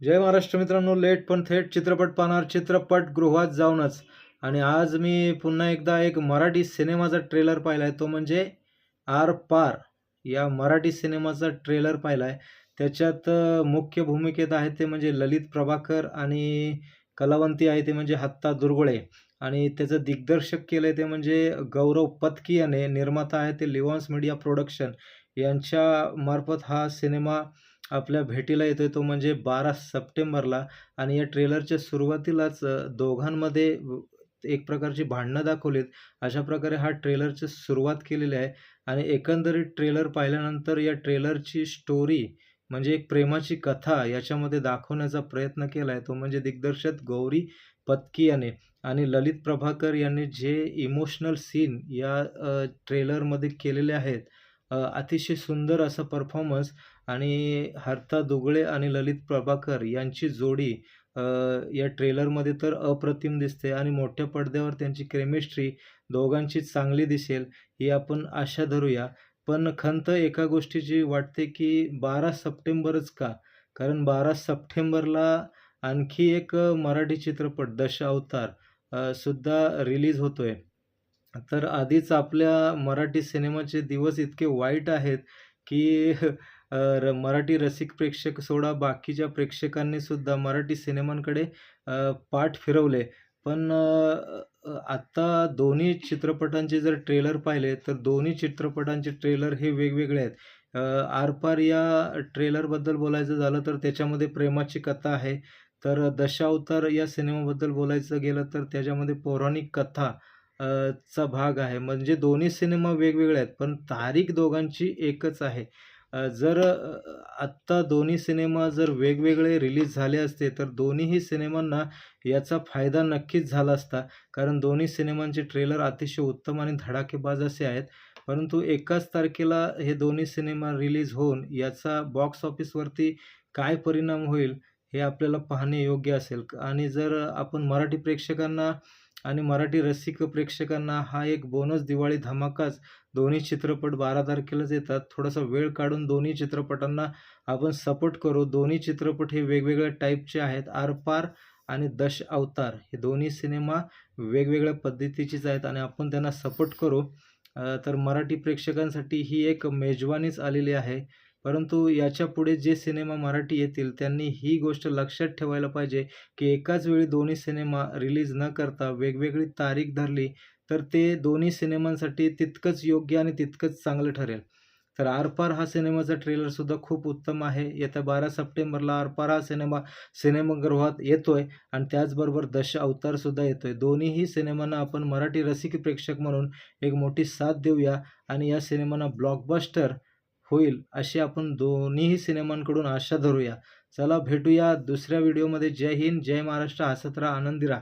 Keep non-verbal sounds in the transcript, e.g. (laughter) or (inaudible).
जय महाराष्ट्र मित्रांनो लेट पण थेट चित्रपट पाहणार चित्रपटगृहात जाऊनच. आणि आज मी पुन्हा एकदा एक मराठी सिनेमाचा ट्रेलर पाहिला आहे तो म्हणजे आर पार. या मराठी सिनेमाचा ट्रेलर पाहिला आहे त्याच्यात मुख्य भूमिकेत आहे ते म्हणजे ललित प्रभाकर आणि कलावंती आहे ते म्हणजे हत्ता दुर्गुळे. आणि त्याचं दिग्दर्शक केलं आहे ते म्हणजे गौरव पत्की याने निर्माता आहे ते लिवॉन्स मीडिया प्रोडक्शन. यांच्या मार्फत हा सिनेमा आपल्या भेटीला येतोय. तो म्हणजे बारा सप्टेंबरला आणि या ट्रेलरच्या सुरुवातीलाच दोघांमध्ये एक प्रकारची भांडणं दाखवलीत. अशा प्रकारे हा ट्रेलरची सुरुवात केलेली आहे आणि एकंदरीत ट्रेलर पाहिल्यानंतर या ट्रेलरची स्टोरी म्हणजे एक प्रेमाची कथा याच्यामध्ये दाखवण्याचा प्रयत्न केला आहे तो म्हणजे दिग्दर्शक गौरी पत्की याने आणि ललित प्रभाकर यांनी जे इमोशनल सीन या ट्रेलरमध्ये केलेले आहेत अतिशय सुंदर असा परफॉर्मन्स आणि हर्ता दुगळे आणि ललित प्रभाकर यांची जोडी या ट्रेलरमध्ये तर अप्रतिम दिसते आणि मोठ्या पडद्यावर त्यांची केमिस्ट्री दोघांची चांगली दिसेल ही आपण आशा धरूया. पण खंत एका गोष्टीची वाटते की बारा सप्टेंबरच का? कारण बारा सप्टेंबरला आणखी एक मराठी चित्रपट दशावतार सुद्धा रिलीज होतोय. तर आधीच आपल्या मराठी सिनेमाचे दिवस इतके वाईट आहेत की (laughs) र मराठी रसिक प्रेक्षक सोडा बाकीच्या प्रेक्षकांनी सुद्धा मराठी सिनेमांकडे पाठ फिरवले. पण आत्ता दोन्ही चित्रपटांचे जर ट्रेलर पाहिले तर दोन्ही चित्रपटांचे ट्रेलर हे वेगवेगळे आहेत. आरपार या ट्रेलरबद्दल बोलायचं झालं तर त्याच्यामध्ये प्रेमाची कथा आहे. तर दशावतार या सिनेमाबद्दल बोलायचं गेलं तर त्याच्यामध्ये पौराणिक कथा चा भाग आहे. म्हणजे दोन्ही सिनेमा वेगवेगळे आहेत, पण तारीख दोघांची एकच आहे. जर आत्ता दोन्ही सिनेमा जर वेगवेगळे रिलीज झाले असते, तर दोन्हीही सिनेमांना याचा फायदा नक्कीच झाला असता. कारण दोन्ही सिनेमांचे ट्रेलर अतिशय उत्तम आणि धडाकेबाज असे आहेत. परंतु एकाच तारखेला हे दोन्ही सिनेमा रिलीज होऊन याचा बॉक्स ऑफिसवरती काय परिणाम होईल, हे आपल्याला पाहणे योग्य असेल. आणि जर आपण मराठी प्रेक्षकांना आणि मराठी रसिक प्रेक्षकांना हा एक बोनस दिवाळी धमाकाच दोन्ही चित्रपट 12 तारखेलाच येतात. थोडासा वेळ काढून दोन्ही चित्रपटांना आपण सपोर्ट करू. दोन्ही चित्रपट हे वेगवेगळ्या टाईपचे आहेत. आरपार आणि दश अवतार हे दोन्ही सिनेमा वेगवेगळ्या पद्धतीचेच आहेत आणि आपण त्यांना सपोर्ट करू. तर मराठी प्रेक्षकांसाठी ही एक मेजवानीच आलेली आहे. परंतु याच्यापुढे जे सिनेमा मराठी येतील त्यांनी ही गोष्ट लक्षात ठेवायला पाहिजे, की एकाच वेळी दोन्ही सिनेमा रिलीज न करता वेगवेगळी तारीख धरली, तर ते दोन्ही सिनेमांसाठी तितकंच योग्य आणि तितकंच चांगलं ठरेल. तर आरपार हा सिनेमाचा ट्रेलरसुद्धा खूप उत्तम आहे. येत्या 12 सप्टेंबरला आरपार हा सिनेमा सिनेमागृहात येतोय आणि त्याचबरोबर दश अवतारसुद्धा येतोय. दोन्हीही सिनेमांना आपण मराठी रसिक प्रेक्षक म्हणून एक मोठी साथ देऊया आणि या सिनेमांना ब्लॉकबस्टर होईल अशी आपण दोन्हीही सिनेमांकडून आशा धरूया. चला भेटूया दुसऱ्या व्हिडिओमध्ये. जय हिंद, जय महाराष्ट्र. हसत राहा, आनंदी राहा.